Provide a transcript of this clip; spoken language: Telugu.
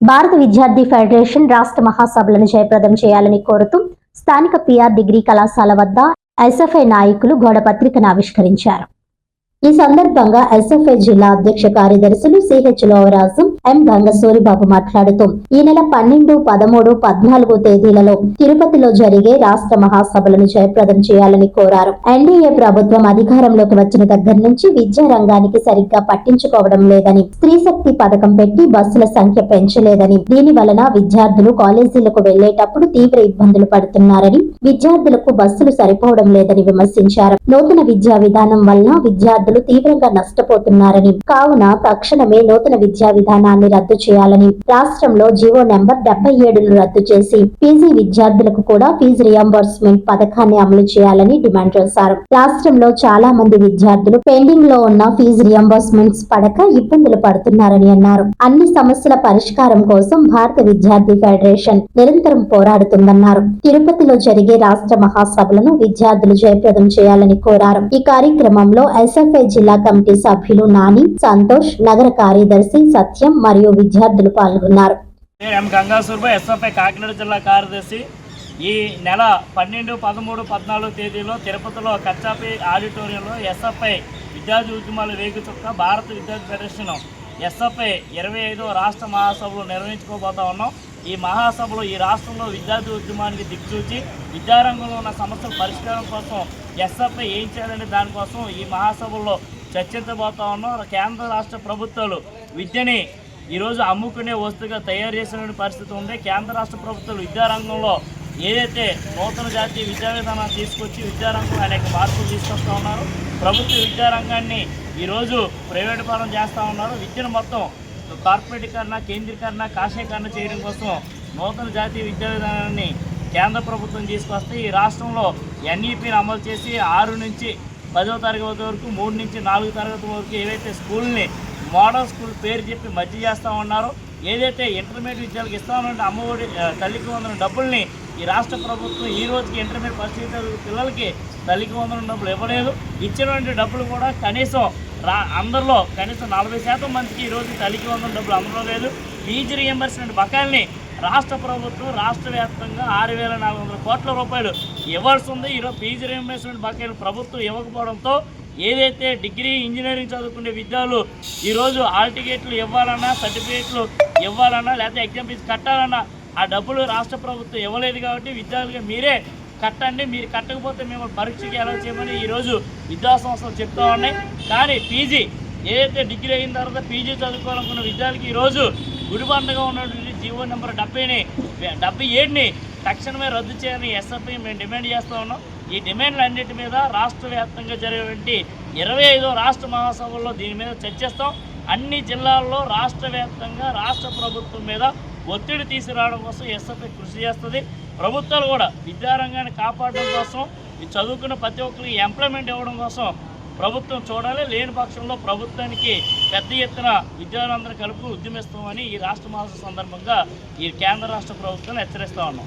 భారత విద్యార్థి ఫెడరేషన్ రాష్ట్ర మహాసభలను జయప్రదం చేయాలని కోరుతూ స్థానిక పిఆర్ డిగ్రీ కళాశాల వద్ద ఎస్ఎఫ్ఐ నాయకులు గోడ పత్రికను ఆవిష్కరించారు. ఈ సందర్భంగా ఎస్ఎఫ్ఐ జిల్లా అధ్యక్ష కార్యదర్శులు సిహెచ్ లోవరాజు ఎం గంగసూరిబాబు మాట్లాడుతూ ఈ నెల పన్నెండు పదమూడు పద్నాలుగు తేదీలలో తిరుపతిలో జరిగే రాష్ట్ర మహాసభలను జయప్రదం చేయాలని కోరారు. ఎన్డీఏ ప్రభుత్వం అధికారంలోకి వచ్చిన దగ్గర నుంచి విద్యా రంగానికి సరిగ్గా పట్టించుకోవడం లేదని స్త్రీ శక్తి పథకం పెట్టి బస్సుల సంఖ్య పెంచలేదని దీని వలన విద్యార్థులు కాలేజీలకు వెళ్ళేటప్పుడు తీవ్ర ఇబ్బందులు పడుతున్నారని విద్యార్థులకు బస్సులు సరిపోవడం లేదని విమర్శించారు. నూతన విద్యా విధానం వలన విద్యార్థులు తీవ్రంగా నష్టపోతున్నారని కావున తక్షణమే నూతన విద్యా విధానాన్ని రద్దు చేయాలని రాష్ట్రంలో జీవో నెంబర్ డెబ్బై ఏడును రద్దు చేసి పీజీ విద్యార్థులకు కూడా ఫీజు రియంబర్స్మెంట్ పథకాన్ని అమలు చేయాలని డిమాండ్ చేశారు. రాష్ట్రంలో చాలా మంది విద్యార్థులు పెండింగ్లో ఉన్న ఫీజు రియంబర్స్మెంట్స్ పడక ఇబ్బందులు పడుతున్నారని అన్నారు. అన్ని సమస్యల పరిష్కారం కోసం భారత విద్యార్థి ఫెడరేషన్ నిరంతరం పోరాడుతుందన్నారు. తిరుపతిలో జరిగే రాష్ట్ర మహాసభలను విద్యార్థులు జయప్రదం చేయాలని కోరారు. ఈ కార్యక్రమంలో ఎస్ఎఫ్ఐ జిల్లా కమిటీ సభ్యులు నాని సంతోష్ నగర కార్యదర్శి సత్యం మరియు విద్యార్థులు పాల్గొన్నారు. నేను ఎం గంగాసూర్బా ఎస్ఎఫ్ఐ కాకినాడ జిల్లా కార్యదర్శి. ఈ నెల పన్నెండు పదమూడు పద్నాలుగు తేదీలో తిరుపతిలో కచ్చాపి ఆడిటోరియంలో ఎస్ఎఫ్ఐ విద్యార్థి ఉద్యమాల వేగుచుక్క భారత విద్యార్థి ఫెడరేషన్ ఎస్ఎఫ్ఐ ఇరవై ఐదో రాష్ట్ర మహాసభలు నిర్వహించుకోబోతా ఉన్నాం. ఈ మహాసభలో ఈ రాష్ట్రంలో విద్యార్థి ఉద్యమానికి దిక్చూచి విద్యారంగంలో ఉన్న సమస్యల పరిష్కారం కోసం ఎస్ఎఫ్ఐ ఏం చేయాలనే దానికోసం ఈ మహాసభల్లో చర్చించబోతా ఉన్నాం. కేంద్ర రాష్ట్ర ప్రభుత్వాలు విద్యని ఈరోజు అమ్ముకునే వస్తువుగా తయారు చేసిన పరిస్థితి ఉంది కేంద్ర రాష్ట్ర ప్రభుత్వాలు విద్యారంగంలో ఏదైతే నూతన జాతీయ విద్యా విధానాన్ని తీసుకొచ్చి విద్యారంగం అనేక మార్పులు తీసుకొస్తా ఉన్నారు ప్రభుత్వ విద్యారంగాన్ని ఈరోజు ప్రైవేట్ పరం చేస్తూ ఉన్నారు. విద్యను మొత్తం కార్పొరేటీకరణ కేంద్రీకరణ కాషాయకరణ చేయడం కోసం నూతన జాతీయ విద్యా విధానాన్ని కేంద్ర ప్రభుత్వం తీసుకొస్తే ఈ రాష్ట్రంలో ఎన్ఈపీని అమలు చేసి ఆరు నుంచి పదవ తరగతి వరకు మూడు నుంచి నాలుగు తరగతి వరకు ఏవైతే స్కూల్ని మోడల్ స్కూల్ పేరు చెప్పి మధ్య చేస్తూ ఉన్నారు. ఏదైతే ఇంటర్మీడియట్ విద్యార్థులకు ఇస్తామంటే అమ్మఒడి తల్లికి వందన డబ్బుల్ని ఈ రాష్ట్ర ప్రభుత్వం ఈ రోజుకి ఇంటర్మీడియట్ పరిస్థితి పిల్లలకి తల్లికి వందన డబ్బులు ఇవ్వలేదు. ఇచ్చినటువంటి డబ్బులు కూడా కనీసం రా అందరిలో కనీసం నలభై శాతం మందికి ఈరోజు తల్లికి వందల డబ్బులు అందడం లేదు. ఫీజు రియంబర్స్మెంట్ బకాయిల్ని రాష్ట్ర ప్రభుత్వం రాష్ట్ర వ్యాప్తంగా ఆరు వేల నాలుగు వందల కోట్ల రూపాయలు ఇవ్వాల్సి ఉంది. ఈరోజు ఫీజు రియంబర్స్మెంట్ బకాయిలు ప్రభుత్వం ఇవ్వకపోవడంతో ఏదైతే డిగ్రీ ఇంజనీరింగ్ చదువుకునే విద్యార్థులు ఈరోజు హాల్ టికెట్లు ఇవ్వాలన్నా సర్టిఫికేట్లు ఇవ్వాలన్నా లేకపోతే ఎగ్జామ్ ఫీజు కట్టాలన్నా ఆ డబ్బులు రాష్ట్ర ప్రభుత్వం ఇవ్వలేదు కాబట్టి విద్యార్థులుగా మీరే కట్టండి మీరు కట్టకపోతే మేము పరీక్షకి ఎలా చేయమని ఈరోజు విద్యా సంస్థలు చెప్తా ఉన్నాయి. కానీ పీజీ ఏదైతే డిగ్రీ అయిన తర్వాత పీజీ చదువుకోవాలనుకున్న విద్యార్థులకి ఈరోజు గుడిబండగా ఉన్నటువంటి జీవో నెంబర్ డెబ్బైని డెబ్బై ఏడుని తక్షణమే రద్దు చేయాలని ఎస్ఎఫ్ఐ మేము డిమాండ్ చేస్తూ ఉన్నాం. ఈ డిమాండ్లు అన్నిటి మీద రాష్ట్ర వ్యాప్తంగా జరిగేటువంటి ఇరవై ఐదో రాష్ట్ర మహాసభల్లో దీని మీద చర్చిస్తాం. అన్ని జిల్లాల్లో రాష్ట్ర వ్యాప్తంగా రాష్ట్ర ప్రభుత్వం మీద ఒత్తిడి తీసుకురావడం కోసం ఎస్ఎఫ్ఐ కృషి చేస్తుంది. ప్రభుత్వాలు కూడా విద్యారంగాన్ని కాపాడడం కోసం ఈ చదువుకున్న ప్రతి ఒక్కరికి ఎంప్లాయ్మెంట్ ఇవ్వడం కోసం ప్రభుత్వం చూడాలి. లేని పక్షంలో ప్రభుత్వానికి పెద్ద ఎత్తున విద్యార్థులందరూ కలుపు ఉద్యమిస్తామని ఈ రాష్ట్ర మహాసభ సందర్భంగా ఈ కేంద్ర రాష్ట్ర ప్రభుత్వాన్ని హెచ్చరిస్తా ఉన్నాం.